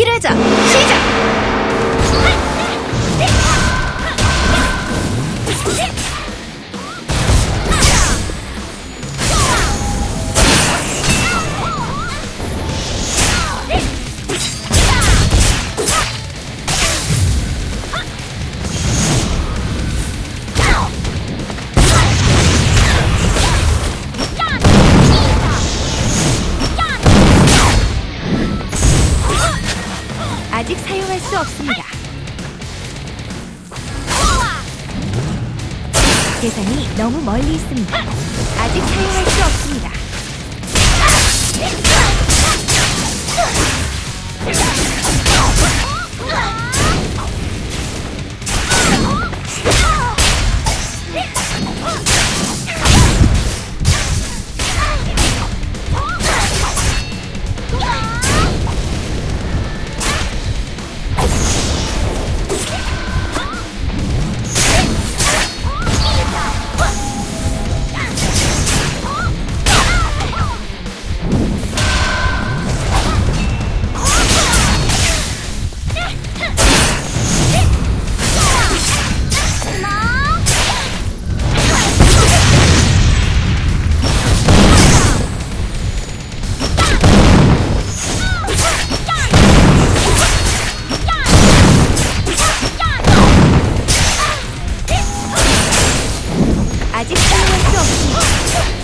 1회자. 없습니다. 대상이 너무 멀리 있습니다. 아직 사용할 수. 아직 사용할 수 없습니다. 아직 사용할 수 없습니다.